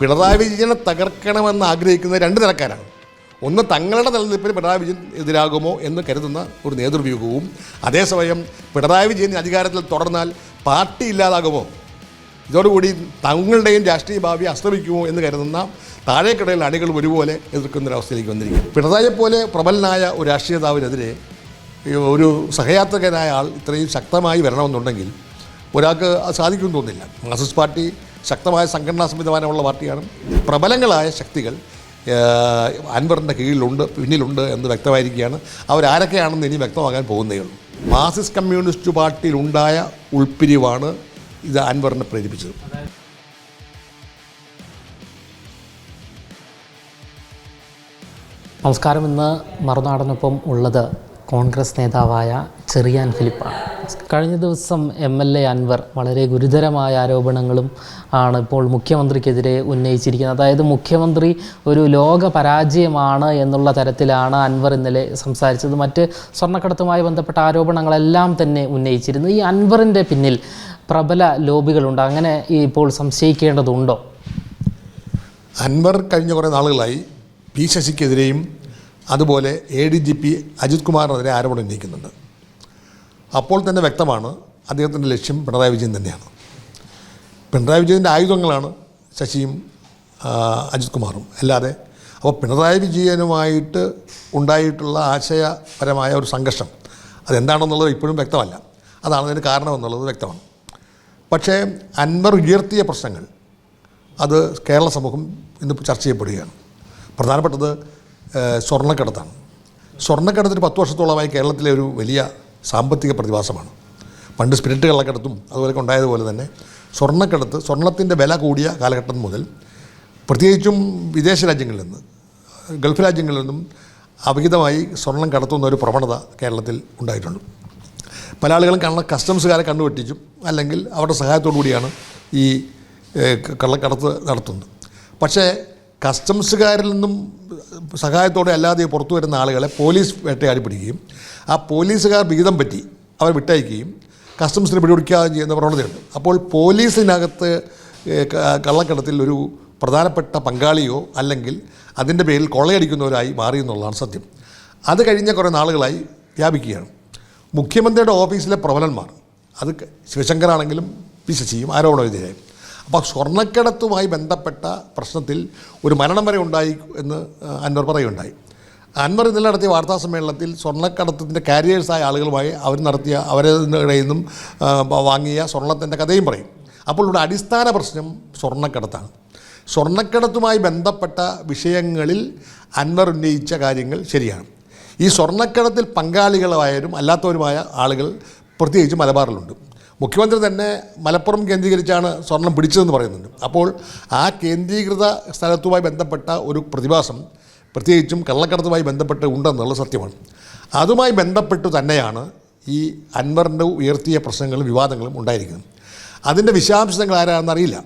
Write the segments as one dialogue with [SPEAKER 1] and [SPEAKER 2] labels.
[SPEAKER 1] പിണറായി വിജയനെ തകർക്കണമെന്ന് ആഗ്രഹിക്കുന്ന രണ്ട് നിലക്കാരാണ്. ഒന്ന് തങ്ങളുടെ നിലനിൽപ്പിന് പിണറായി വിജയൻ എതിരാകുമോ എന്ന് കരുതുന്ന ഒരു നേതൃവ്യൂഹവും അതേസമയം പിണറായി വിജയൻ അധികാരത്തിൽ തുടർന്നാൽ പാർട്ടി ഇല്ലാതാകുമോ? ഇതോടുകൂടി തങ്ങളുടെയും രാഷ്ട്രീയ ഭാവി അസ്തമിക്കുമോ എന്ന് കരുതുന്ന താഴേക്കിടയിൽ അണികൾ ഒരുപോലെ എതിർക്കുന്ന ഒരവസ്ഥയിലേക്ക് വന്നിരിക്കും പിണറായി പോലെ പ്രബലനായ ഒരു രാഷ്ട്രീയ നേതാവിനെതിരെ ഈ ഒരു സഹയാത്രികനായ ആൾ ഇത്രയും ശക്തമായി വരണമെന്നുണ്ടെങ്കിൽ ഒരാൾക്ക് സാധിക്കുമെന്ന് തോന്നുന്നില്ല. മാർക്സിസ്റ്റ് പാർട്ടി ശക്തമായ സംഘടനാ സംവിധാനമുള്ള പാർട്ടിയാണ്. പ്രബലങ്ങളായ ശക്തികൾ അൻവറിന്റെ കീഴിലുണ്ട് പിന്നിലുണ്ട് എന്ന് വ്യക്തമായിരിക്കുകയാണ്. അവരാരൊക്കെയാണെന്ന് ഇനി വ്യക്തമാകാൻ പോകുന്നേ ഉള്ളൂ. മാർസിസ്റ്റ് കമ്മ്യൂണിസ്റ്റ് പാർട്ടിയിലുണ്ടായ ഉൾപ്പിരിവാണ് ഇത് അൻവറിനെ പ്രേരിപ്പിച്ചത്.
[SPEAKER 2] നമസ്കാരം. ഇന്ന് മറുനാടനൊപ്പം ഉള്ളത് കോൺഗ്രസ് നേതാവായ ചെറിയാൻ ഫിലിപ്പാണ് കഴിഞ്ഞ ദിവസം എം എൽ എ അൻവർ വളരെ ഗുരുതരമായ ആരോപണങ്ങളും ആണ് ഇപ്പോൾ മുഖ്യമന്ത്രിക്കെതിരെ ഉന്നയിച്ചിരിക്കുന്നത്. അതായത് മുഖ്യമന്ത്രി ഒരു ലോക പരാജയമാണ് എന്നുള്ള തരത്തിലാണ് അൻവർ ഇന്നലെ സംസാരിച്ചത്. മറ്റ് സ്വർണക്കടത്തുമായി ബന്ധപ്പെട്ട ആരോപണങ്ങളെല്ലാം തന്നെ ഉന്നയിച്ചിരുന്നു. ഈ അൻവറിന്റെ പിന്നിൽ പ്രബല ലോബികളുണ്ട്. അങ്ങനെ ഇപ്പോൾ സംശയിക്കേണ്ടതുണ്ടോ?
[SPEAKER 1] അൻവർ കഴിഞ്ഞ കുറേ നാളുകളായി പി ശശിക്കെതിരെയും അതുപോലെ A D G P Ajith കുമാറിനെതിരെ ആരോപണം ഉന്നയിക്കുന്നുണ്ട്. അപ്പോൾ തന്നെ വ്യക്തമാണ് അദ്ദേഹത്തിന്റെ ലക്ഷ്യം പിണറായി വിജയൻ തന്നെയാണ്. പിണറായി വിജയന്റെ ആയുധങ്ങളാണ് ശശിയും അജിത് കുമാറും. അല്ലാതെ അപ്പോൾ പിണറായി വിജയനുമായിട്ട് ഉണ്ടായിട്ടുള്ള ആശയപരമായ ഒരു സംഘർഷം അതെന്താണെന്നുള്ളത് ഇപ്പോഴും വ്യക്തമല്ല. അതാണ് അതിന് കാരണമെന്നുള്ളത് വ്യക്തമാണ്. പക്ഷേ അൻവർ ഉയർത്തിയ പ്രശ്നങ്ങൾ അത് കേരള സമൂഹം ഇന്ന് ചർച്ച ചെയ്യപ്പെടുകയാണ്. പ്രധാനപ്പെട്ടത് സ്വർണക്കടത്താണ്. സ്വർണക്കടത്തിന് പത്ത് വർഷത്തോളമായി കേരളത്തിലെ ഒരു വലിയ സാമ്പത്തിക പ്രതിഭാസമാണ്. പണ്ട് സ്പിരിറ്റ് കള്ളക്കടത്തും അതുപോലെയൊക്കെ ഉണ്ടായതുപോലെ തന്നെ സ്വർണക്കടത്ത് സ്വർണത്തിന്റെ വില കൂടിയ കാലഘട്ടം മുതൽ പ്രത്യേകിച്ചും വിദേശ രാജ്യങ്ങളിൽ നിന്ന് ഗൾഫ് രാജ്യങ്ങളിൽ നിന്നും അവിഹിതമായി സ്വർണം കടത്തുന്ന ഒരു പ്രവണത കേരളത്തിൽ ഉണ്ടായിട്ടുണ്ട്. പല ആളുകളും കണ്ണ കസ്റ്റംസുകാരെ കണ്ടുപറ്റിച്ചും അല്ലെങ്കിൽ അവരുടെ സഹായത്തോടു കൂടിയാണ് ഈ കള്ളക്കടത്ത് നടത്തുന്നത്. പക്ഷേ കസ്റ്റംസുകാരിൽ നിന്നും സഹായത്തോടെ അല്ലാതെ പുറത്തു വരുന്ന ആളുകളെ പോലീസ് വേട്ടയാടി പിടിക്കുകയും ആ പോലീസുകാർ വിഹിതം പറ്റി അവർ വിട്ടയക്കുകയും കസ്റ്റംസിന് പിടിപിടിക്കാതെ ചെയ്യുന്ന പ്രവണതയുണ്ട്. അപ്പോൾ പോലീസിനകത്ത് കള്ളക്കടത്തിൽ ഒരു പ്രധാനപ്പെട്ട പങ്കാളിയോ അല്ലെങ്കിൽ അതിന്റെ പേരിൽ കൊള്ളയടിക്കുന്നവരായി മാറി എന്നുള്ളതാണ് സത്യം. അത് കഴിഞ്ഞ കുറേ നാളുകളായി വ്യാപിക്കുകയാണ്. മുഖ്യമന്ത്രിയുടെ ഓഫീസിലെ പ്രബലന്മാർ അത് ശിവശങ്കറാണെങ്കിലും പി ശശിയും ആരോപണ അപ്പോൾ സ്വർണക്കടത്തുമായി ബന്ധപ്പെട്ട പ്രശ്നത്തിൽ ഒരു മരണം വരെ ഉണ്ടായി എന്ന് അൻവർ പറയുകയുണ്ടായി. അൻവർ ഇന്നലെ നടത്തിയ വാർത്താ സമ്മേളനത്തിൽ സ്വർണക്കടത്തിന്റെ കാരിയേഴ്സായ ആളുകളുമായി അവർ നടത്തിയ അവരെ നിന്നും വാങ്ങിയ സ്വർണത്തിന്റെ കഥയും പറയും. അപ്പോൾ ഇവിടെ അടിസ്ഥാന പ്രശ്നം സ്വർണക്കടത്താണ്. സ്വർണക്കടത്തുമായി ബന്ധപ്പെട്ട വിഷയങ്ങളിൽ അൻവർ ഉന്നയിച്ച കാര്യങ്ങൾ ശരിയാണ്. ഈ സ്വർണക്കടത്തിൽ പങ്കാളികളായാലും അല്ലാത്തവരുമായ ആളുകൾ പ്രത്യേകിച്ച് മലബാറിലുണ്ട്. മുഖ്യമന്ത്രി തന്നെ മലപ്പുറം കേന്ദ്രീകരിച്ചാണ് സ്വർണം പിടിച്ചതെന്ന് പറയുന്നുണ്ട്. അപ്പോൾ ആ കേന്ദ്രീകൃത സ്ഥലത്തുമായി ബന്ധപ്പെട്ട ഒരു പ്രതിഭാസം പ്രത്യേകിച്ചും കള്ളക്കടത്തുമായി ബന്ധപ്പെട്ട് ഉണ്ടെന്നുള്ള സത്യമാണ്. അതുമായി ബന്ധപ്പെട്ട് തന്നെയാണ് ഈ അൻവറിന്റെ ഉയർത്തിയ പ്രശ്നങ്ങളും വിവാദങ്ങളും ഉണ്ടായിരിക്കുന്നത്. അതിന്റെ വിശദാംശങ്ങൾ ആരാണെന്നറിയില്ല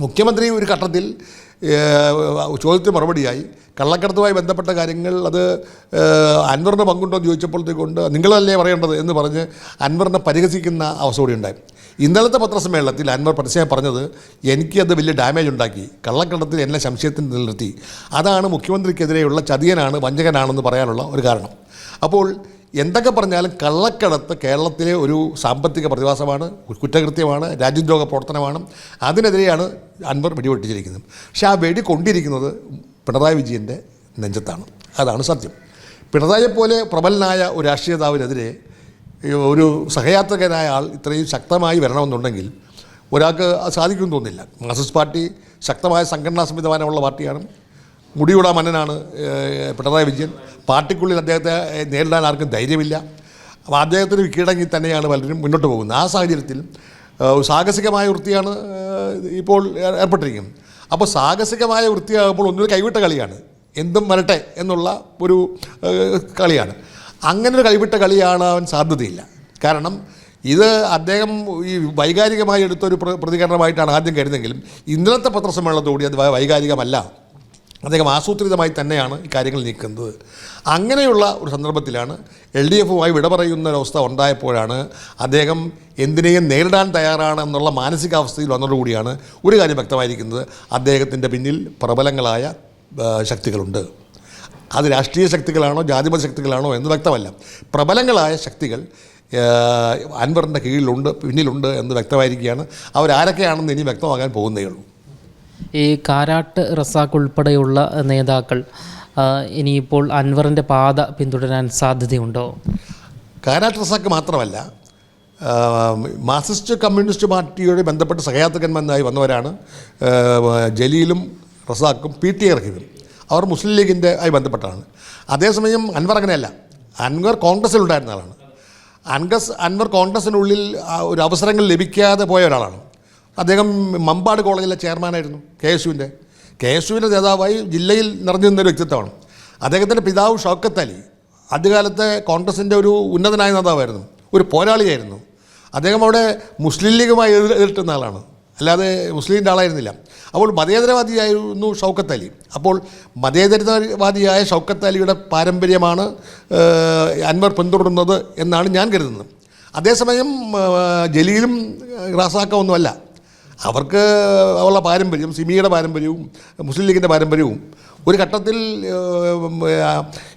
[SPEAKER 1] മുഖ്യമന്ത്രി ഒരു ഘട്ടത്തിൽ ചോദ്യത്തിന് മറുപടിയായി കള്ളക്കടത്തുമായി ബന്ധപ്പെട്ട കാര്യങ്ങൾ അത് അൻവറിന്റെ പങ്കുണ്ടോ എന്ന് ചോദിച്ചപ്പോഴത്തേക്കൊണ്ട് നിങ്ങളല്ലേ പറയേണ്ടത് എന്ന് പറഞ്ഞ് അൻവറിനെ പരിഹസിക്കുന്ന അവസ്ഥ കൂടി ഉണ്ടായി. ഇന്നലത്തെ പത്രസമ്മേളനത്തിൽ അൻവർ പരസ്യമായി പറഞ്ഞത് അത് വലിയ ഡാമേജ് ഉണ്ടാക്കി. കള്ളക്കടത്തിൽ എന്നെ സംശയത്തിൽ നിലനിർത്തി. അതാണ് മുഖ്യമന്ത്രിക്കെതിരെയുള്ള ചതിയനാണ് വഞ്ചകനാണെന്ന് പറയാനുള്ള ഒരു കാരണം. അപ്പോൾ എന്തൊക്കെ പറഞ്ഞാലും കള്ളക്കടത്ത് കേരളത്തിലെ ഒരു സാമ്പത്തിക പ്രതിഭാസമാണ് കുറ്റകൃത്യമാണ് രാജ്യദ്രോഹ പ്രവർത്തനമാണ്. അതിനെതിരെയാണ് അൻവർ വെടിവെട്ടിച്ചിരിക്കുന്നത്. പക്ഷേ ആ വെടി കൊണ്ടിരിക്കുന്നത് പിണറായി വിജയന്റെ നെഞ്ചത്താണ്. അതാണ് സത്യം. പിണറായിയെ പോലെ പ്രബലനായ ഒരു രാഷ്ട്രീയ നേതാവിനെതിരെ ഒരു സഹയാത്രികനായ ആൾ ഇത്രയും ശക്തമായി വരണമെന്നുണ്ടെങ്കിൽ ഒരാൾക്ക് അത് സാധിക്കുമെന്ന് തോന്നുന്നില്ല. മാർക്സിസ്റ്റ് പാർട്ടി ശക്തമായ സംഘടനാ സംവിധാനമുള്ള പാർട്ടിയാണ്. മുടിയുടെ മന്നനാണ് പിണറായി വിജയൻ. പാർട്ടിക്കുള്ളിൽ അദ്ദേഹത്തെ നേരിടാൻ ആർക്കും ധൈര്യമില്ല. അപ്പോൾ അദ്ദേഹത്തിന് കീഴടങ്ങി തന്നെയാണ് പലരും മുന്നോട്ട് പോകുന്നത്. ആ സാഹചര്യത്തിൽ സാഹസികമായ വൃത്തിയാണ് ഇപ്പോൾ ഏർ- ഏർപ്പെട്ടിരിക്കുന്നത്. അപ്പോൾ സാഹസികമായ വൃത്തിയാകുമ്പോൾ ഒന്നൊരു കൈവിട്ട കളിയാണ്. എന്തും വരട്ടെ എന്നുള്ള ഒരു കളിയാണ്. അങ്ങനെ ഒരു കൈവിട്ട അവൻ സാധ്യതയില്ല. കാരണം ഇത് അദ്ദേഹം ഈ വൈകാരികമായി എടുത്തൊരു പ്ര- പ്രതികരണമായിട്ടാണ് ആദ്യം കരുതെങ്കിലും ഇന്നലത്തെ പത്രസമ്മേളനത്തോടി അത് വൈകാരികമല്ല. അദ്ദേഹം ആസൂത്രിതമായി തന്നെയാണ് ഈ കാര്യങ്ങൾ നീക്കുന്നത്. അങ്ങനെയുള്ള ഒരു സന്ദർഭത്തിലാണ് എൽ ഡി എഫുമായി വിട പറയുന്ന ഒരവസ്ഥ ഉണ്ടായപ്പോഴാണ് അദ്ദേഹം എന്തിനേയും നേരിടാൻ തയ്യാറാണ് എന്നുള്ള മാനസികാവസ്ഥയിൽ വന്നതോടുകൂടിയാണ് ഒരു കാര്യം വ്യക്തമായിരിക്കുന്നത്. അദ്ദേഹത്തിന്റെ പിന്നിൽ പ്രബലങ്ങളായ ശക്തികളുണ്ട്. അത് രാഷ്ട്രീയ ശക്തികളാണോ ജാതിമത ശക്തികളാണോ എന്ന് വ്യക്തമല്ല. പ്രബലങ്ങളായ ശക്തികൾ അൻവറിന്റെ കീഴിലുണ്ട് പിന്നിലുണ്ട് എന്ന് വ്യക്തമായിരിക്കുകയാണ്. അവരാരൊക്കെയാണെന്ന് ഇനി വ്യക്തമാകാൻ പോകുന്നേ ഉള്ളൂ.
[SPEAKER 2] ഈ കാരാട്ട് റസാഖ് ഉൾപ്പെടെയുള്ള നേതാക്കൾ ഇനിയിപ്പോൾ അൻവറിന്റെ പാത പിന്തുടരാൻ സാധ്യതയുണ്ടോ?
[SPEAKER 1] കാരാട്ട് റസാഖ് മാത്രമല്ല മാർക്സിസ്റ്റ് കമ്മ്യൂണിസ്റ്റ് പാർട്ടിയോട് ബന്ധപ്പെട്ട് സഹയാത്രികന്മാരായി വന്നവരാണ് ജലീലും റസാക്കും പി ടി റഹീമും അവർ മുസ്ലിം ലീഗിന്റെ ആയി ബന്ധപ്പെട്ടാണ്. അതേസമയം അൻവർ അങ്ങനെയല്ല അൻവർ കോൺഗ്രസ്സിലുണ്ടായിരുന്ന ആളാണ്. അൻഗസ് അൻവർ കോൺഗ്രസ്സിനുള്ളിൽ ഒരു അവസരങ്ങൾ ലഭിക്കാതെ പോയ ഒരാളാണ്. അദ്ദേഹം മമ്പാട് കോളേജിലെ ചെയർമാനായിരുന്നു കെ എസ് യുവിന്റെ കെ എസ് യുവിന്റെ നേതാവായി ജില്ലയിൽ നിറഞ്ഞു നിന്നൊരു വ്യക്തിത്വമാണ്. അദ്ദേഹത്തിന്റെ പിതാവ് ഷൗക്കത്ത് അലി. ആദ്യകാലത്തെ കോൺഗ്രസിന്റെ ഒരു ഉന്നതനായ നേതാവായിരുന്നു. ഒരു പോരാളിയായിരുന്നു. അദ്ദേഹം അവിടെ മുസ്ലിം ലീഗുമായി എതിർ എതിർട്ടുന്ന ആളാണ്. അല്ലാതെ മുസ്ലിമിന്റെ ആളായിരുന്നില്ല. അപ്പോൾ മതേതരവാദിയായിരുന്നു ഷൗക്കത്ത് അലി. അപ്പോൾ മതേതരവാദിയായ ഷൗക്കത്ത് അലിയുടെ പാരമ്പര്യമാണ് അൻവർ പിന്തുടരുന്നത് എന്നാണ് ഞാൻ കരുതുന്നത്. അതേസമയം ജലീലും റാസാക്ക ഒന്നുമല്ല. അവർക്ക് ഉള്ള പാരമ്പര്യം സിമിയുടെ പാരമ്പര്യവും മുസ്ലിം ലീഗിന്റെ പാരമ്പര്യവും ഒരു ഘട്ടത്തിൽ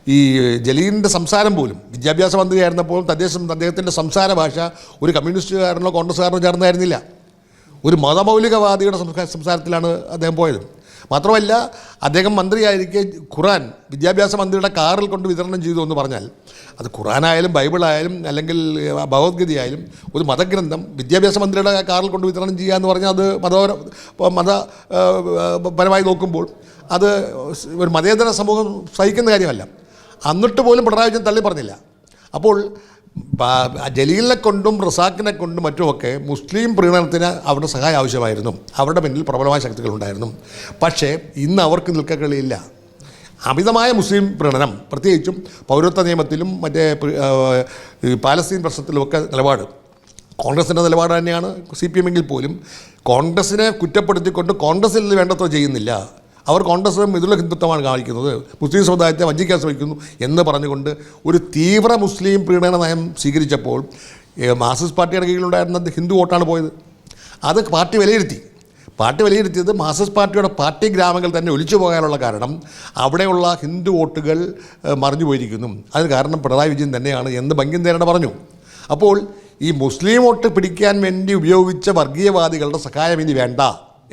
[SPEAKER 1] ഈ ജലീലിന്റെ സംസാരം പോലും വിദ്യാഭ്യാസ മന്ത്രിയായിരുന്നപ്പോൾ തദ്ദേശം അദ്ദേഹത്തിന്റെ സംസാര ഭാഷ ഒരു കമ്മ്യൂണിസ്റ്റുകാരനോ കോൺഗ്രസ്സുകാരനോ ചേർന്നായിരുന്നില്ല. ഒരു മതമൗലികവാദിയുടെ സംസാരത്തിലാണ് അദ്ദേഹം പോയത്. മാത്രമല്ല അദ്ദേഹം മന്ത്രിയായിരിക്കെ ഖുറാൻ വിദ്യാഭ്യാസ മന്ത്രിയുടെ കാറിൽ കൊണ്ട് വിതരണം ചെയ്തു എന്ന് പറഞ്ഞാൽ അത് ഖുറാനായാലും ബൈബിളായാലും അല്ലെങ്കിൽ ഏഹ്, ഭഗവത്ഗീതയായാലും ഒരു മതഗ്രന്ഥം വിദ്യാഭ്യാസ മന്ത്രിയുടെ കാറിൽ കൊണ്ട് വിതരണം ചെയ്യുക എന്ന് പറഞ്ഞാൽ അത് മതപര മത ഏഹ്, പരമായി നോക്കുമ്പോൾ അത് ഒരു മതേതര സമൂഹം സഹിക്കുന്ന കാര്യമല്ല. എന്നിട്ട് പോലും പിണറായി വിജയൻ തള്ളി പറഞ്ഞില്ല. അപ്പോൾ ജലീലിനെ കൊണ്ടും റസാക്കിനെ കൊണ്ടും മറ്റുമൊക്കെ മുസ്ലിം പ്രീണനത്തിന് അവരുടെ സഹായം ആവശ്യമായിരുന്നു. അവരുടെ പിന്നിൽ പ്രബലമായ ശക്തികളുണ്ടായിരുന്നു പക്ഷേ ഇന്ന് അവർക്ക് നിൽക്കക്കളിയില്ല അമിതമായ മുസ്ലിം പ്രീണനം പ്രത്യേകിച്ചും പൗരത്വ നിയമത്തിലും മറ്റേ പാലസ്തീൻ പ്രശ്നത്തിലുമൊക്കെ നിലപാട്. കോൺഗ്രസിന്റെ നിലപാട് തന്നെയാണ് സി പി എമ്മെങ്കിൽ പോലും. കോൺഗ്രസ്സിനെ കുറ്റപ്പെടുത്തിക്കൊണ്ട് കോൺഗ്രസിൽ നിന്ന് വേണ്ടത്ര ചെയ്യുന്നില്ല. അവർ കോൺഗ്രസ് മിഥുല ഹിന്ദുത്വമാണ് കാണിക്കുന്നത്. മുസ്ലിം സമുദായത്തെ വഞ്ചിക്കാൻ ശ്രമിക്കുന്നു എന്ന് പറഞ്ഞുകൊണ്ട് ഒരു തീവ്ര മുസ്ലിം പീഡന നയം സ്വീകരിച്ചപ്പോൾ മാർസിസ്റ്റ് പാർട്ടിയുടെ കീഴിലുണ്ടായിരുന്ന ഹിന്ദു വോട്ടാണ് പോയത്? അത് പാർട്ടി വിലയിരുത്തി. പാർട്ടി വിലയിരുത്തിയത് മാർക്സിസ്റ്റ് പാർട്ടിയുടെ പാർട്ടി ഗ്രാമങ്ങൾ തന്നെ ഒലിച്ചു പോകാനുള്ള കാരണം അവിടെയുള്ള ഹിന്ദു വോട്ടുകൾ മറിഞ്ഞു പോയിരിക്കുന്നു. അതിന് കാരണം പിണറായി വിജയൻ തന്നെയാണ് എന്ന് ബങ്കിം തേരണ പറഞ്ഞു. അപ്പോൾ ഈ മുസ്ലിം വോട്ട് പിടിക്കാൻ വേണ്ടി ഉപയോഗിച്ച വർഗീയവാദികളുടെ സഹായം ഇനി വേണ്ട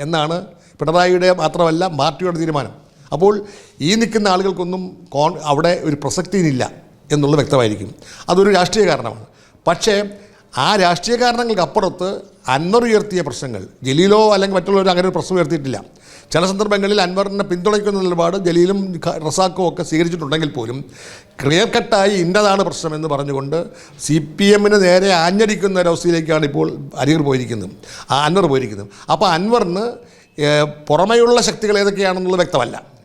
[SPEAKER 1] എന്നാണ് പിണറായിയുടെ മാത്രമല്ല പാർട്ടിയുടെ തീരുമാനം. അപ്പോൾ ഈ നിൽക്കുന്ന ആളുകൾക്കൊന്നും കോൺ അവിടെ ഒരു പ്രസക്തിയില്ല എന്നുള്ളത് വ്യക്തമായിരിക്കും. അതൊരു രാഷ്ട്രീയ കാരണമാണ്. പക്ഷേ ആ രാഷ്ട്രീയ കാരണങ്ങൾക്ക് അപ്പുറത്ത് അൻവർ ഉയർത്തിയ പ്രശ്നങ്ങൾ ജലീലോ അല്ലെങ്കിൽ മറ്റുള്ളവരോ അങ്ങനെ ഒരു പ്രശ്നം ഉയർത്തിയിട്ടില്ല. ചില സന്ദർഭങ്ങളിൽ അൻവറിനെ പിന്തുണയ്ക്കുന്ന നിലപാട് ജലീലും റസാക്കോ ഒക്കെ സ്വീകരിച്ചിട്ടുണ്ടെങ്കിൽ പോലും ക്ലിയർ കട്ടായി ഇന്നതാണ് പ്രശ്നമെന്ന് പറഞ്ഞുകൊണ്ട് സി പി എമ്മിന് നേരെ ആഞ്ഞടിക്കുന്ന ഒരവസ്ഥയിലേക്കാണ് ഇപ്പോൾ അരിയർ പോയിരിക്കുന്നത്. അൻവർ പോയിരിക്കുന്നത്. അപ്പോൾ അൻവറിന് പുറമെയുള്ള ശക്തികൾ ഏതൊക്കെയാണെന്നുള്ളത് വ്യക്തമല്ല.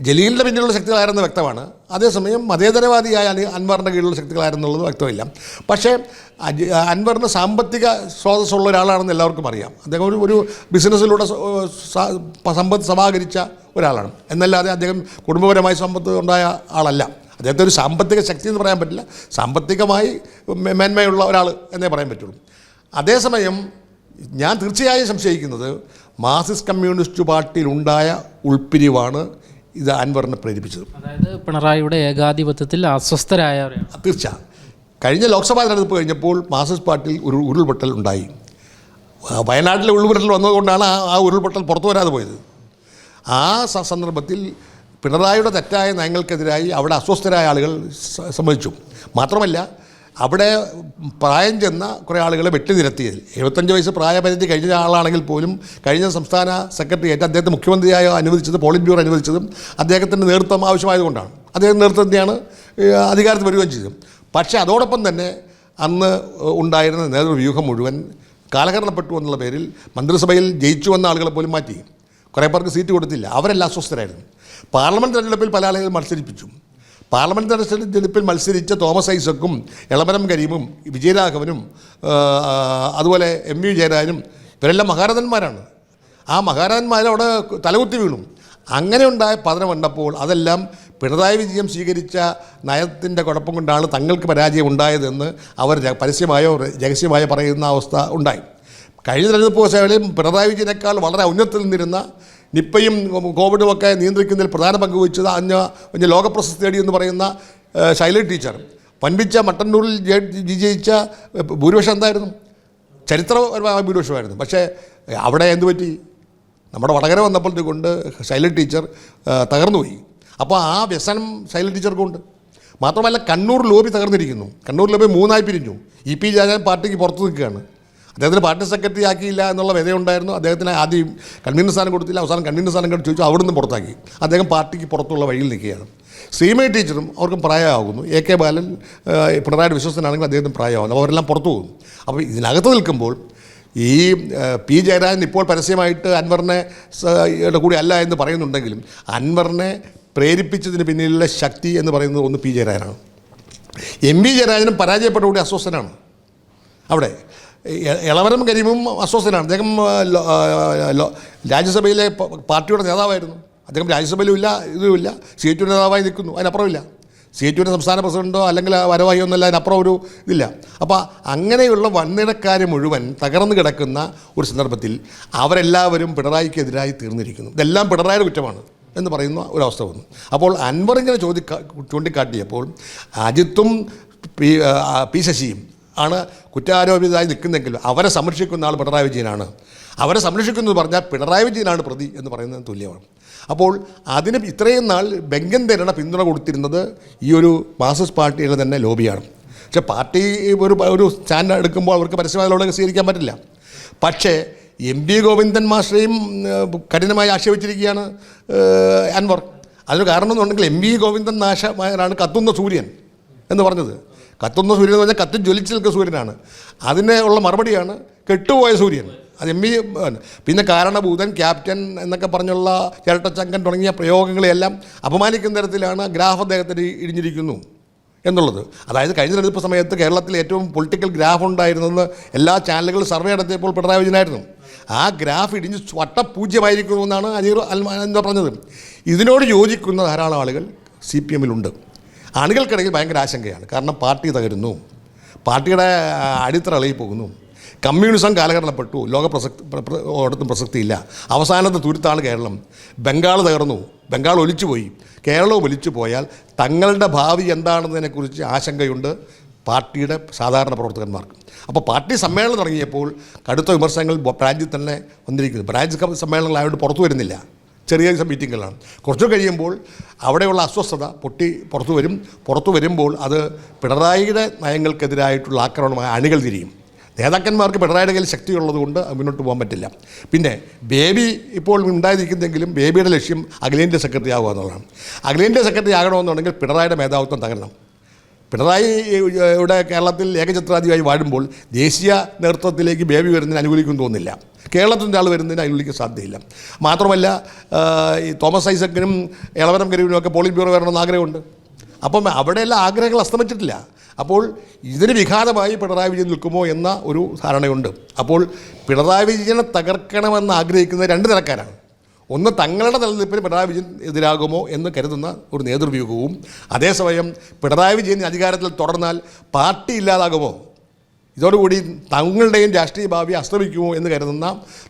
[SPEAKER 1] ജലീലിന്റെ പിന്നിലുള്ള ശക്തികളായിരുന്നു വ്യക്തമാണ്. അതേസമയം മതേതരവാദിയായ അൻവറിന്റെ കീഴിലുള്ള ശക്തികളായിരുന്നുള്ളത് വ്യക്തമില്ല. പക്ഷേ അൻവറിന് സാമ്പത്തിക സ്രോതസ്സുള്ള ഒരാളാണെന്ന് എല്ലാവർക്കും അറിയാം. അദ്ദേഹം ഒരു ഒരു ബിസിനസ്സിലൂടെ സമ്പത്ത് സമാഹരിച്ച ഒരാളാണ്. എന്നല്ലാതെ അദ്ദേഹം കുടുംബപരമായി സമ്പത്ത് ഉണ്ടായ ആളല്ല. അദ്ദേഹത്തെ ഒരു സാമ്പത്തിക ശക്തി എന്ന് പറയാൻ പറ്റില്ല. സാമ്പത്തികമായി മേന്മയുള്ള ഒരാൾ എന്നേ പറയാൻ പറ്റുള്ളൂ. അതേസമയം ഞാൻ തീർച്ചയായും സംശയിക്കുന്നത് മാർക്സിസ്റ്റ് കമ്മ്യൂണിസ്റ്റ് പാർട്ടിയിൽ ഉണ്ടായ ഉൾപ്പിരിവാണ് ഇത് അൻവറിനെ പ്രേരിപ്പിച്ചത്.
[SPEAKER 2] അതായത് പിണറായിയുടെ ഏകാധിപത്യത്തിൽ അസ്വസ്ഥരായ
[SPEAKER 1] തീർച്ച കഴിഞ്ഞ ലോക്സഭാ തെരഞ്ഞെടുപ്പ് കഴിഞ്ഞപ്പോൾ മാർസിസ്റ്റ് പാർട്ടിയിൽ ഒരു ഉരുൾപൊട്ടൽ ഉണ്ടായി. വയനാട്ടിലെ ഉരുൾപൊട്ടൽ വന്നതുകൊണ്ടാണ് ആ ഉരുൾപൊട്ടൽ പുറത്തു വരാതെ പോയത്. ആ സന്ദർഭത്തിൽ പിണറായിയുടെ തെറ്റായ നയങ്ങൾക്കെതിരായി അവിടെ അസ്വസ്ഥരായ ആളുകൾ സമ്മതിച്ചു. മാത്രമല്ല അവിടെ പ്രായം ചെന്ന കുറേ ആളുകളെ വെട്ടി നിരത്തിയതിൽ. എഴുപത്തഞ്ച് വയസ്സ് പ്രായപരിധി കഴിഞ്ഞ ആളാണെങ്കിൽ പോലും കഴിഞ്ഞ സംസ്ഥാന സെക്രട്ടറിയേറ്റ് അദ്ദേഹത്തെ മുഖ്യമന്ത്രിയായോ അനുവദിച്ചത് പോളിറ്റ് ബ്യൂറോ അനുവദിച്ചതും അദ്ദേഹത്തിന്റെ നേതൃത്വം ആവശ്യമായതുകൊണ്ടാണ്. അദ്ദേഹം നേതൃത്വം തന്നെയാണ് അധികാരത്തിൽ വരികയും ചെയ്തത്. പക്ഷേ അതോടൊപ്പം തന്നെ അന്ന് ഉണ്ടായിരുന്ന നേതൃവ്യൂഹം മുഴുവൻ കാലഹരണപ്പെട്ടു എന്നുള്ള പേരിൽ മന്ത്രിസഭയിൽ ജയിച്ചു വന്ന ആളുകളെ പോലും മാറ്റി. കുറേ പേർക്ക് സീറ്റ് കൊടുത്തില്ല. അവരെല്ലാം അസ്വസ്ഥരായിരുന്നു. പാർലമെന്റ് തെരഞ്ഞെടുപ്പിൽ പല ആളുകളും മത്സരിപ്പിച്ചു. പാർലമെന്റ് തെരഞ്ഞെടുപ്പിൽ മത്സരിച്ച തോമസ് ഐസക്കും എളമരം കരീമും വിജയരാഘവനും അതുപോലെ എം വി ജയരാജനും ഇവരെല്ലാം മഹാരഥന്മാരാണ്. ആ മഹാരഥന്മാരവിടെ തലകുത്തി വീണു. അങ്ങനെ ഉണ്ടായ പതനം കണ്ടപ്പോൾ അതെല്ലാം പിണറായി വിജയം സ്വീകരിച്ച നയത്തിന്റെ കുഴപ്പം കൊണ്ടാണ് തങ്ങൾക്ക് പരാജയം ഉണ്ടായതെന്ന് അവർ പരസ്യമായോ രഹസ്യമായോ പറയുന്ന അവസ്ഥ ഉണ്ടായി. കഴിഞ്ഞ തെരഞ്ഞെടുപ്പ് ദിവസങ്ങളിലും പിണറായി വിജയനേക്കാൾ വളരെ ഔന്നത്തിൽ നിന്നിരുന്ന നിപ്പയും കോവിഡും ഒക്കെ നിയന്ത്രിക്കുന്നതിൽ പ്രധാന പങ്ക് വഹിച്ചത് അഞ്ഞ വലിയ ലോകപ്രശസ്തി നേടി എന്ന് പറയുന്ന ശൈല ടീച്ചർ. പൻപിച്ച മട്ടന്നൂരിൽ വിജയിച്ച ഭൂരിപക്ഷം എന്തായിരുന്നു? ചരിത്രപരമായ ഭൂരിപക്ഷമായിരുന്നു. പക്ഷേ അവിടെ എന്ത് പറ്റി? നമ്മുടെ വടകര വന്നപ്പോഴത്തെ കൊണ്ട് ശൈല ടീച്ചർ തകർന്നുപോയി അപ്പോൾ ആ വ്യസനം ശൈല ടീച്ചർക്കുണ്ട് മാത്രമല്ല കണ്ണൂർ ലോബി തകർന്നിരിക്കുന്നു. കണ്ണൂർ ലോബി മൂന്നായി പിരിഞ്ഞു. ഇ പി ജയരാജൻ പാർട്ടിക്ക് പുറത്തു നിൽക്കുകയാണ്. അദ്ദേഹത്തിന് പാർട്ടി സെക്രട്ടറി ആക്കിയില്ല എന്നുള്ള വ്യതയുണ്ടായിരുന്നു അദ്ദേഹത്തിന് ആദ്യം കൺവീനർ സ്ഥാനം കൊടുത്തില്ല. അവസാനം കൺവീനർ സ്ഥാനം കണ്ടു ചോദിച്ചു അവിടുന്ന് പുറത്താക്കി. അദ്ദേഹം പാർട്ടിക്ക് പുറത്തുള്ള വഴിയിൽ നിൽക്കുകയാണ്. സീമ ടീച്ചറും അവർക്കും പ്രായമാകുന്നു. എ കെ ബാലൻ പിണറായി വിശ്വസനാണെങ്കിൽ അദ്ദേഹത്തിന് പ്രായമാകുന്നു. അപ്പോൾ അവരെല്ലാം പുറത്തു പോകുന്നു. അപ്പോൾ ഇതിനകത്ത് നിൽക്കുമ്പോൾ ഈ പി ജയരാജൻ ഇപ്പോൾ പരസ്യമായിട്ട് അൻവറിനെ കൂടി അല്ല എന്ന് പറയുന്നുണ്ടെങ്കിലും അൻവറിനെ പ്രേരിപ്പിച്ചതിന് പിന്നിലുള്ള ശക്തി എന്ന് പറയുന്നത് ഒന്ന് പി ജയരാജനാണ്. എം വി ജയരാജനും പരാജയപ്പെട്ട അസ്വസ്ഥനാണ്. അവിടെ എളവരം കരീമും അസ്വസ്ഥനാണ്. അദ്ദേഹം രാജ്യസഭയിലെ പാർട്ടിയുടെ നേതാവായിരുന്നു. അദ്ദേഹം രാജ്യസഭയിലും ഇല്ല ഇതുമില്ല സി എച്ച് നേതാവായി നിൽക്കുന്നു. അതിനപ്പുറമില്ല സി സംസ്ഥാന പ്രസിഡന്റോ അല്ലെങ്കിൽ വരവായി ഒന്നല്ല അതിനപ്പുറം ഒരു ഇതില്ല. അപ്പോൾ അങ്ങനെയുള്ള വൻനിരക്കാർ മുഴുവൻ തകർന്നു കിടക്കുന്ന ഒരു സന്ദർഭത്തിൽ അവരെല്ലാവരും പിണറായിക്കെതിരായി തീർന്നിരിക്കുന്നു. ഇതെല്ലാം പിണറായിയുടെ കുറ്റമാണ് എന്ന് പറയുന്ന ഒരവസ്ഥ വന്നു. അപ്പോൾ അൻവർ ഇങ്ങനെ ചോദി ചൂണ്ടിക്കാട്ടിയപ്പോൾ അജിത്തും പി പി ശശിയും ആണ് കുറ്റാരോപിതരായി നിൽക്കുന്നെങ്കിൽ അവരെ സംരക്ഷിക്കുന്ന ആൾ പിണറായി വിജയനാണ്. അവരെ സംരക്ഷിക്കുന്നത് പറഞ്ഞാൽ പിണറായി വിജയനാണ് പ്രതി എന്ന് പറയുന്നത് തുല്യമാണ്. അപ്പോൾ അതിന് ഇത്രയും നാൾ ബെങ്കൻ പിന്തുണ കൊടുത്തിരുന്നത് ഈ ഒരു മാർസിസ്റ്റ് പാർട്ടിയുടെ തന്നെ ലോബിയാണ്. പക്ഷേ പാർട്ടി ഒരു ഒരു സ്റ്റാൻഡ് എടുക്കുമ്പോൾ അവർക്ക് പരസ്യമായ സ്വീകരിക്കാൻ പറ്റില്ല. പക്ഷേ എം ബി ഗോവിന്ദൻ മാസ്റ്ററെയും കഠിനമായി ആക്ഷേപിച്ചിരിക്കുകയാണ് അൻവർ. അതിന് കാരണം എന്നുണ്ടെങ്കിൽ എം വി ഗോവിന്ദൻ നാശമായാണ് കത്തുന്ന സൂര്യൻ എന്ന് പറഞ്ഞത്. കത്തുന്ന സൂര്യൻ എന്ന് പറഞ്ഞാൽ കത്തി ജ്വലിച്ച് നിൽക്കുന്ന സൂര്യനാണ്. അതിനെ ഉള്ള മറുപടിയാണ് കെട്ടുപോയ സൂര്യൻ. അത് എം വി പിന്നെ കാരണഭൂതൻ ക്യാപ്റ്റൻ എന്നൊക്കെ പറഞ്ഞുള്ള ചിരട്ടച്ചങ്കൻ തുടങ്ങിയ പ്രയോഗങ്ങളെയെല്ലാം അപമാനിക്കുന്ന തരത്തിലാണ് ഗ്രാഫ് അദ്ദേഹത്തിന് ഇടിഞ്ഞിരിക്കുന്നു എന്നുള്ളത്. അതായത് കഴിഞ്ഞ തെരഞ്ഞെടുപ്പ് സമയത്ത് കേരളത്തിൽ ഏറ്റവും പൊളിറ്റിക്കൽ ഗ്രാഫ് ഉണ്ടായിരുന്നെന്ന് എല്ലാ ചാനലുകളും സർവേ നടത്തിയപ്പോൾ പിണറായി വിജയനായിരുന്നു. ആ ഗ്രാഫ് ഇടിഞ്ഞ് വട്ടപൂജ്യമായിരിക്കുമെന്നാണ് അൽ എന്താ പറഞ്ഞത്? ഇതിനോട് യോജിക്കുന്ന ധാരാളം ആളുകൾ സി പി എമ്മിലുണ്ട്. അണികൾക്കിടയിൽ ഭയങ്കര ആശങ്കയാണ്. കാരണം പാർട്ടി തകരുന്നു. പാർട്ടിയുടെ അടിത്തറ ഇളകി പോകുന്നു. കമ്മ്യൂണിസം കാലഘട്ടപ്പെട്ടു ലോക പ്രസക്തി പ്ര- പ്ര- ഒരിടത്തും പ്രസക്തിയില്ല. അവസാനത്തെ തുരുത്താണ് കേരളം. ബംഗാൾ തകർന്നു. ബംഗാൾ ഒലിച്ചുപോയി. കേരളവും ഒലിച്ചു പോയാൽ തങ്ങളുടെ ഭാവി എന്താണെന്നതിനെക്കുറിച്ച് ആശങ്കയുണ്ട് പാർട്ടിയുടെ സാധാരണ പ്രവർത്തകന്മാർക്ക്. അപ്പോൾ പാർട്ടി സമ്മേളനം തുടങ്ങിയപ്പോൾ കടുത്ത വിമർശനങ്ങൾ ബ്രാഞ്ചിൽ തന്നെ വന്നിരിക്കുന്നു. ബ്രാഞ്ച് സമ്മേളനങ്ങൾ ആയതുകൊണ്ട് പുറത്തു വരുന്നില്ല. ചെറിയ മീറ്റിങ്ങുകളാണ്. കുറച്ച് കഴിയുമ്പോൾ അവിടെയുള്ള അസ്വസ്ഥത പൊട്ടി പുറത്തു വരും. പുറത്തു വരുമ്പോൾ അത് പിണറായിയുടെ നയങ്ങൾക്കെതിരായിട്ടുള്ള ആക്രമണമായ അണികൾ തിരിയും. നേതാക്കന്മാർക്ക് പിണറായിയുടെ കയ്യിൽ ശക്തിയുള്ളതുകൊണ്ട് കൊണ്ട് മുന്നോട്ട് പോകാൻ പറ്റില്ല. പിന്നെ ബേബി ഇപ്പോൾ ഉണ്ടായിരിക്കുന്നെങ്കിലും ബേബിയുടെ ലക്ഷ്യം അഖിലേന്ത്യാ സെക്രട്ടറി ആകുക എന്നുള്ളതാണ്. അഖിലേന്ത്യാ സെക്രട്ടറി ആകണമെന്നുണ്ടെങ്കിൽ പിണറായിയുടെ മേധാവിത്വം തകരണം. പിണറായി ഇവിടെ കേരളത്തിൽ ഏകഛത്രാധിപതി വാഴുമ്പോൾ ദേശീയ നേതൃത്വത്തിലേക്ക് ബേബി വരുന്നതിന് അനുകൂലിക്കും തോന്നുന്നില്ല. കേരളത്തിന്റെ ആൾ വരുന്നതിന് അനുകൂലിക്കാൻ സാധ്യതയില്ല. മാത്രമല്ല ഈ തോമസ് ഐസക്കിനും ഇളവരം ഒക്കെ പോളിംഗ് ബ്യൂറോ വരണമെന്ന് ആഗ്രഹമുണ്ട്. അപ്പം അവിടെയെല്ലാം ആഗ്രഹങ്ങൾ അസ്തമിച്ചിട്ടില്ല. അപ്പോൾ ഇതിന് വിഘാതമായി പിണറായി വിജയൻ നിൽക്കുമോ എന്ന ഒരു ധാരണയുണ്ട്. അപ്പോൾ പിണറായി വിജയനെ തകർക്കണമെന്ന് ആഗ്രഹിക്കുന്ന രണ്ട് നിലക്കാരാണ്. ഒന്ന് തങ്ങളുടെ നിലനിൽപ്പിന് പിണറായി വിജയൻ എതിരാകുമോ എന്ന് കരുതുന്ന ഒരു നേതൃവ്യൂഹവും അതേസമയം പിണറായി വിജയൻ അധികാരത്തിൽ തുടർന്നാൽ പാർട്ടി ഇല്ലാതാകുമോ? ഇതോടുകൂടി തങ്ങളുടെയും രാഷ്ട്രീയ ഭാവി അസ്തമിക്കുമോ എന്ന് കരുതുന്ന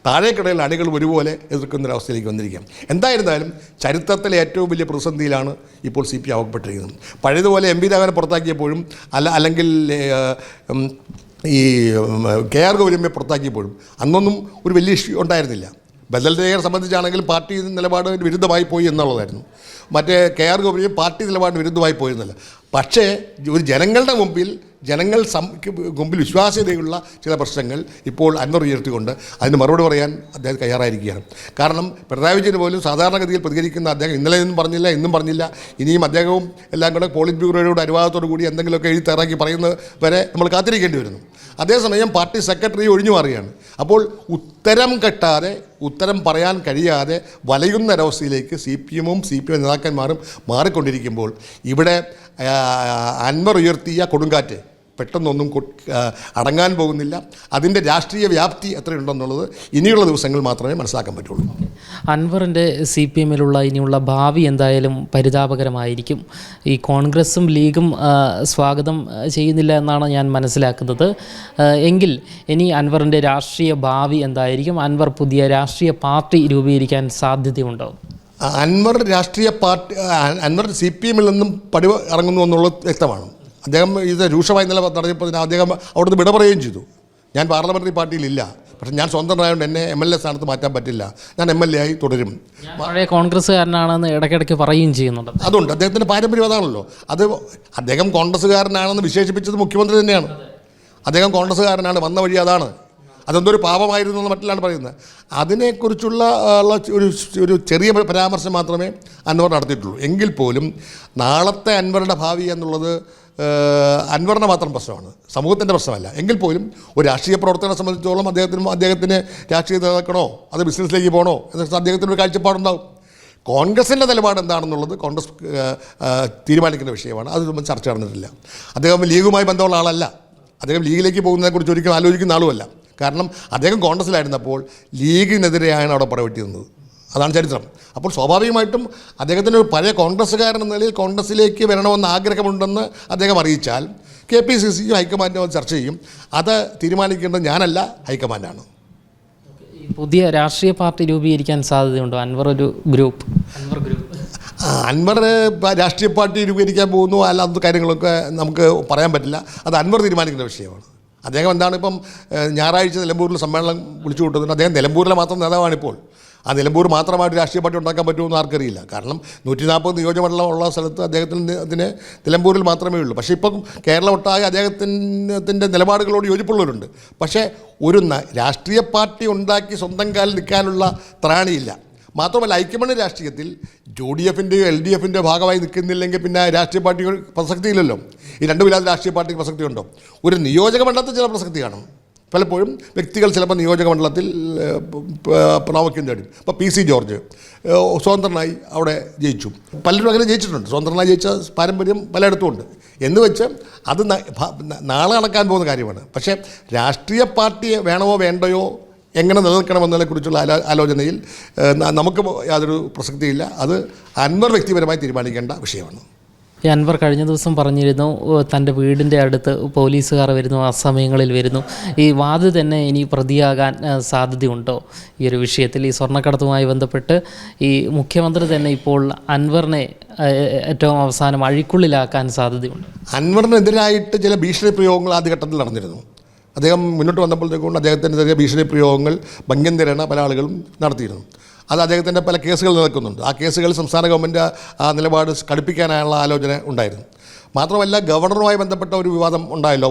[SPEAKER 1] താഴേക്കിടയിൽ അണികൾ ഒരുപോലെ എതിർക്കുന്നൊരവസ്ഥയിലേക്ക് വന്നിരിക്കാം എന്തായിരുന്നാലും ചരിത്രത്തിലെ ഏറ്റവും വലിയ പ്രതിസന്ധിയിലാണ് ഇപ്പോൾ സി പി അവപ്പെട്ടിരിക്കുന്നത് പഴയതുപോലെ എം പി രാഘവനെ പുറത്താക്കിയപ്പോഴും അല്ല അല്ലെങ്കിൽ ഈ കെ ആർ ഗൗരമ്മയെ പുറത്താക്കിയപ്പോഴും അന്നൊന്നും ഒരു വലിയ ഇഷ്യൂ ഉണ്ടായിരുന്നില്ല. ബദൽ രേഖയെ സംബന്ധിച്ചാണെങ്കിൽ പാർട്ടി നിലപാടിന് വിരുദ്ധമായി പോയി എന്നുള്ളതായിരുന്നു. മറ്റേ കെ ആർ ഗോപിയെ പാർട്ടി നിലപാടിന് വിരുദ്ധമായി പോയിരുന്നില്ല. പക്ഷേ ഒരു ജനങ്ങളുടെ മുമ്പിൽ ജനങ്ങൾ മുമ്പിൽ വിശ്വാസ്യതയുള്ള ചില പ്രശ്നങ്ങൾ ഇപ്പോൾ അൻവർ ഉയർത്തിക്കൊണ്ട് അതിന് മറുപടി പറയാൻ അദ്ദേഹം തയ്യാറായിരിക്കുകയാണ്. കാരണം പിണറായി വിജയന് പോലും സാധാരണഗതിയിൽ പ്രതികരിക്കുന്ന അദ്ദേഹം ഇന്നലെ ഒന്നും പറഞ്ഞില്ല ഇന്നും പറഞ്ഞില്ല. ഇനിയും അദ്ദേഹവും എല്ലാം കൂടെ പോളിറ്റ് ബ്യൂറോയുടെ അനുവാദത്തോടു കൂടി എന്തെങ്കിലുമൊക്കെ എഴുതി തയ്യാറാക്കി പറയുന്നത് വരെ നമ്മൾ കാത്തിരിക്കേണ്ടി വരുന്നു. അതേസമയം പാർട്ടി സെക്രട്ടറി ഒഴിഞ്ഞു മാറുകയാണ്. അപ്പോൾ ഉത്തരം കെട്ടാതെ ഉത്തരം പറയാൻ കഴിയാതെ വലയുന്ന ഒരവസ്ഥയിലേക്ക് സി പി എമ്മും സി പി എം നേതാക്കന്മാരും മാറിക്കൊണ്ടിരിക്കുമ്പോൾ ഇവിടെ അൻവർ ഉയർത്തിയ കൊടുങ്കാറ്റ് പെട്ടെന്നൊന്നും അടങ്ങാൻ പോകുന്നില്ല. അതിന്റെ രാഷ്ട്രീയ വ്യാപ്തി എത്രയുണ്ടെന്നുള്ളത് ഇനിയുള്ള ദിവസങ്ങൾ മാത്രമേ മനസ്സിലാക്കാൻ പറ്റുള്ളൂ.
[SPEAKER 2] അൻവറിന്റെ സി പി എമ്മിലുള്ള ഇനിയുള്ള ഭാവി എന്തായാലും പരിതാപകരമായിരിക്കും. ഈ കോൺഗ്രസും ലീഗും സ്വാഗതം ചെയ്യുന്നില്ല എന്നാണ് ഞാൻ മനസ്സിലാക്കുന്നത്. എങ്കിൽ ഇനി അൻവറിന്റെ രാഷ്ട്രീയ ഭാവി എന്തായിരിക്കും? അൻവർ പുതിയ രാഷ്ട്രീയ പാർട്ടി രൂപീകരിക്കാൻ സാധ്യതയുണ്ടോ?
[SPEAKER 1] അൻവർ രാഷ്ട്രീയ പാർട്ടി അൻവർ സി പി എമ്മിൽ നിന്നും പടി ഇറങ്ങുന്നു എന്നുള്ളത് വ്യക്തമാണ്. അദ്ദേഹം ഇത് രൂക്ഷമായി നില നടത്തിയപ്പോൾ അദ്ദേഹം അവിടുന്ന് വിട പറയുകയും ചെയ്തു. ഞാൻ പാർലമെന്ററി പാർട്ടിയിലില്ല. പക്ഷേ ഞാൻ സ്വന്തമായതുകൊണ്ട് എന്നെ എം എൽ എ സ്ഥാനത്ത് മാറ്റാൻ പറ്റില്ല. ഞാൻ എം എൽ എ ആയി തുടരും.
[SPEAKER 2] പഴയ കോൺഗ്രസ്സുകാരനാണെന്ന് ഇടയ്ക്കിടയ്ക്ക് പറയുകയും ചെയ്യുന്നുണ്ട്.
[SPEAKER 1] അതുണ്ട്. അദ്ദേഹത്തിന്റെ പാരമ്പര്യം അതാണല്ലോ അത് അദ്ദേഹം കോൺഗ്രസ്സുകാരനാണെന്ന് വിശേഷിപ്പിച്ചത് മുഖ്യമന്ത്രി തന്നെയാണ്. അദ്ദേഹം കോൺഗ്രസ്സുകാരനാണ്. വന്ന വഴി അതാണ്. അതെന്തോ ഒരു പാപമായിരുന്നു എന്ന് മറ്റിലാണ് പറയുന്നത്. അതിനെക്കുറിച്ചുള്ള ഒരു ഒരു ചെറിയ പരാമർശം മാത്രമേ അൻവർ നടത്തിയിട്ടുള്ളൂ. എങ്കിൽ പോലും നാളത്തെ അൻവറുടെ ഭാവി എന്നുള്ളത് അൻവറിന്റെ മാത്രം പ്രശ്നമാണ്. സമൂഹത്തിന്റെ പ്രശ്നമല്ല. എങ്കിൽ പോലും ഒരു രാഷ്ട്രീയ പ്രവർത്തകനെ സംബന്ധിച്ചോളം അദ്ദേഹത്തിന് അദ്ദേഹത്തിന് രാഷ്ട്രീയ നേതാക്കണോ അത് ബിസിനസ്സിലേക്ക് പോകണോ എന്ന് അദ്ദേഹത്തിന് ഒരു കാഴ്ചപ്പാടുണ്ടാവും. കോൺഗ്രസിന്റെ നിലപാട് എന്താണെന്നുള്ളത് കോൺഗ്രസ് തീരുമാനിക്കുന്ന വിഷയമാണ്. അത് ചർച്ച നടന്നിട്ടില്ല. അദ്ദേഹം ലീഗുമായി ബന്ധമുള്ള ആളല്ല. അദ്ദേഹം ലീഗിലേക്ക് പോകുന്നതിനെക്കുറിച്ച് ഒരിക്കലും ആലോചിക്കുന്ന ആളുമല്ല. കാരണം അദ്ദേഹം കോൺഗ്രസ്സിലായിരുന്നപ്പോൾ ലീഗിനെതിരെയാണ് അവിടെ പടവെട്ടി നിന്നത് അതാണ് ചരിത്രം. അപ്പോൾ സ്വാഭാവികമായിട്ടും അദ്ദേഹത്തിന് ഒരു പഴയ കോൺഗ്രസ്സുകാരൻ എന്ന നിലയിൽ കോൺഗ്രസ്സിലേക്ക് വരണമെന്ന് ആഗ്രഹമുണ്ടെന്ന് അദ്ദേഹം അറിയിച്ചാൽ കെ പി സി സിയും ഹൈക്കമാൻഡും അത് ചർച്ച ചെയ്യും. അത് തീരുമാനിക്കേണ്ടത് ഞാനല്ല ഹൈക്കമാൻഡാണ്.
[SPEAKER 2] ഈ പുതിയ രാഷ്ട്രീയ പാർട്ടി രൂപീകരിക്കാൻ സാധ്യതയുണ്ടോ? അൻവർ ഒരു ഗ്രൂപ്പ്. അൻവർ ഗ്രൂപ്പ്.
[SPEAKER 1] ആ, അൻവർ രാഷ്ട്രീയ പാർട്ടി രൂപീകരിക്കാൻ പോകുന്നു അല്ലാത്ത കാര്യങ്ങളൊക്കെ നമുക്ക് പറയാൻ പറ്റില്ല. അത് അൻവർ തീരുമാനിക്കുന്ന വിഷയമാണ്. അദ്ദേഹം എന്താണ് ഇപ്പം ഞായറാഴ്ച നിലമ്പൂരിൽ സമ്മേളനം വിളിച്ചു കൂട്ടുന്നുണ്ട് അദ്ദേഹം നിലമ്പൂരിലെ മാത്രം നേതാവാണിപ്പോൾ. ആ നിലമ്പൂർ മാത്രമായിട്ട് രാഷ്ട്രീയ പാർട്ടി ഉണ്ടാക്കാൻ പറ്റുമെന്ന് ആർക്കറിയില്ല. കാരണം നൂറ്റി നാൽപ്പത് നിയോജകമണ്ഡലം ഉള്ള സ്ഥലത്ത് അദ്ദേഹത്തിന് അതിന് നിലമ്പൂരിൽ മാത്രമേ ഉള്ളൂ. പക്ഷേ ഇപ്പം കേരളം ഒട്ടാകെ അദ്ദേഹത്തിന്റെ നിലപാടുകളോട് യോജിപ്പുള്ളവരുണ്ട്. പക്ഷേ ഒരു രാഷ്ട്രീയ പാർട്ടി ഉണ്ടാക്കി സ്വന്തം കാലിൽ നിൽക്കാനുള്ള ത്രാണിയില്ല. മാത്രമല്ല ഐക്യമണി രാഷ്ട്രീയത്തിൽ യു ഡി എഫിന്റെയോ എൽ ഡി എഫിന്റെ ഭാഗമായി നിൽക്കുന്നില്ലെങ്കിൽ പിന്നെ രാഷ്ട്രീയ പാർട്ടികൾ പ്രസക്തിയില്ലല്ലോ. ഈ രണ്ടുമില്ലാതെ രാഷ്ട്രീയ പാർട്ടിക്ക് പ്രസക്തിയുണ്ടോ? ഒരു നിയോജക മണ്ഡലത്തിൽ ചില പ്രസക്തി കാണും. പലപ്പോഴും വ്യക്തികൾ ചിലപ്പോൾ നിയോജക മണ്ഡലത്തിൽ ഏഹ്, പ- പ്രാമുഖ്യം നേടും ഇപ്പോൾ പി സി ജോർജ് സ്വതന്ത്രനായി അവിടെ ജയിച്ചു. പലരും അങ്ങനെ ജയിച്ചിട്ടുണ്ട്. സ്വതന്ത്രനായി ജയിച്ച പാരമ്പര്യം പലയിടത്തും ഉണ്ട്. എന്ന് വെച്ച് അത് നാളെ നടക്കാൻ പോകുന്ന കാര്യമാണ്. പക്ഷേ രാഷ്ട്രീയ പാർട്ടിയെ വേണമോ വേണ്ടയോ എങ്ങനെ നിലനിൽക്കണമെന്നതിനെക്കുറിച്ചുള്ള ആലോ ആലോചനയിൽ നമുക്ക് യാതൊരു പ്രസക്തിയില്ല. അത് അൻവർ വ്യക്തിപരമായി തീരുമാനിക്കേണ്ട വിഷയമാണ്.
[SPEAKER 2] അൻവർ കഴിഞ്ഞ ദിവസം പറഞ്ഞിരുന്നു തന്റെ വീടിന്റെ അടുത്ത് പോലീസുകാർ വരുന്നു ആ സമയങ്ങളിൽ വരുന്നു. ഈ വാദ് തന്നെ ഇനി പ്രതിയാകാൻ സാധ്യതയുണ്ടോ? ഈ ഒരു വിഷയത്തിൽ ഈ സ്വർണക്കടത്തുമായി ബന്ധപ്പെട്ട് ഈ മുഖ്യമന്ത്രി തന്നെ ഇപ്പോൾ അൻവറിനെ ഏറ്റവും അവസാനം അഴിക്കുള്ളിലാക്കാൻ സാധ്യതയുണ്ട്.
[SPEAKER 1] അൻവറിനെതിരായിട്ട് ചില ഭീഷണി പ്രയോഗങ്ങൾ ആദ്യഘട്ടത്തിൽ നടന്നിരുന്നു. അദ്ദേഹം മുന്നോട്ട് വന്നപ്പോഴത്തേക്കും ചെറിയ ഭീഷണി പ്രയോഗങ്ങൾ ഭംഗ്യം തരണ പല ആളുകളും നടത്തിയിരുന്നു. അത് അദ്ദേഹത്തിന്റെ പല കേസുകൾ നടക്കുന്നുണ്ട്. ആ കേസുകൾ സംസ്ഥാന ഗവൺമെന്റ് ആ നിലപാട് കടുപ്പിക്കാനുള്ള ആലോചന ഉണ്ടായിരുന്നു. മാത്രമല്ല ഗവർണറുമായി ബന്ധപ്പെട്ട ഒരു വിവാദം ഉണ്ടായല്ലോ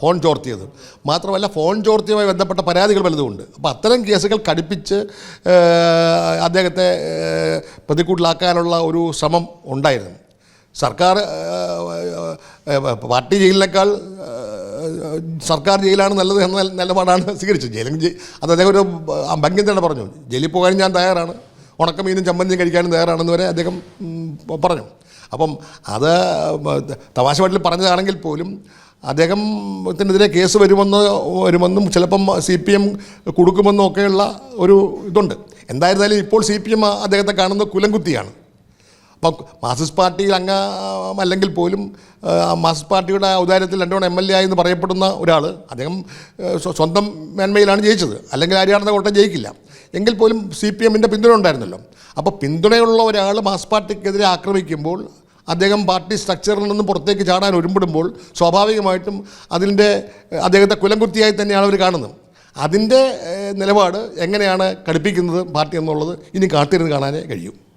[SPEAKER 1] ഫോൺ ചോർത്തിയത്. മാത്രമല്ല ഫോൺ ചോർത്തിയുമായി ബന്ധപ്പെട്ട പരാതികൾ പലതുമുണ്ട് അപ്പോൾ അത്തരം കേസുകൾ കടുപ്പിച്ച് അദ്ദേഹത്തെ പ്രതിക്കൂട്ടിലാക്കാനുള്ള ഒരു ശ്രമം ഉണ്ടായിരുന്നു. സർക്കാർ പാർട്ടി ജയിലിനേക്കാൾ സർക്കാർ ജയിലാണ് നല്ലത് എന്ന നില- നിലപാടാണ് സ്വീകരിച്ചത്. ജയിലും ജയി- അത് അദ്ദേഹം ഒരു ഭംഗ്യം തന്നെ പറഞ്ഞു. ജയിലിൽ പോകാൻ ഞാൻ തയ്യാറാണ്. ഉണക്കമീനും ചമ്മന്തിയും കഴിക്കാനും തയ്യാറാണെന്ന് വരെ അദ്ദേഹം പറഞ്ഞു. അപ്പം അത് തമാശ പാട്ടിൽ പറഞ്ഞതാണെങ്കിൽ പോലും അദ്ദേഹത്തിനെതിരെ കേസ് വരുമെന്ന് വരുമെന്നും ചിലപ്പം സി പി എം കൊടുക്കുമെന്നും ഒക്കെയുള്ള ഒരു ഇതുണ്ട്. എന്തായിരുന്നാലും ഇപ്പോൾ സി പി എം അദ്ദേഹത്തെ കാണുന്ന കുലംകുത്തിയാണ്. അപ്പം മാർസിസ്റ്റ് പാർട്ടിയിൽ അംഗ അല്ലെങ്കിൽ പോലും ആ, മാർക്സിസ്റ്റ് പാർട്ടിയുടെ ഔദാര്യത്തിൽ രണ്ടോണം എം എൽ എ ആയി എന്ന് പറയപ്പെടുന്ന ഒരാൾ അദ്ദേഹം സ്വന്തം മേന്മയിലാണ് ജയിച്ചത്. അല്ലെങ്കിൽ ആര്യാണെന്ന കോട്ടം ജയിക്കില്ല. എങ്കിൽ പോലും സി പി എമ്മിന്റെ പിന്തുണ ഉണ്ടായിരുന്നല്ലോ. അപ്പോൾ പിന്തുണയുള്ള ഒരാൾ മാസ് പാർട്ടിക്കെതിരെ ആക്രമിക്കുമ്പോൾ അദ്ദേഹം പാർട്ടി സ്ട്രക്ചറിൽ നിന്നും പുറത്തേക്ക് ചാടാൻ ഒരുമ്പിടുമ്പോൾ സ്വാഭാവികമായിട്ടും അതിന്റെ അദ്ദേഹത്തെ കുലംകുത്തിയായി തന്നെയാണ് അവർ കാണുന്നത്. അതിന്റെ നിലപാട് എങ്ങനെയാണ് കടുപ്പിക്കുന്നത് പാർട്ടി എന്നുള്ളത് ഇനി കാത്തിരുന്ന് കാണാനേ കഴിയും.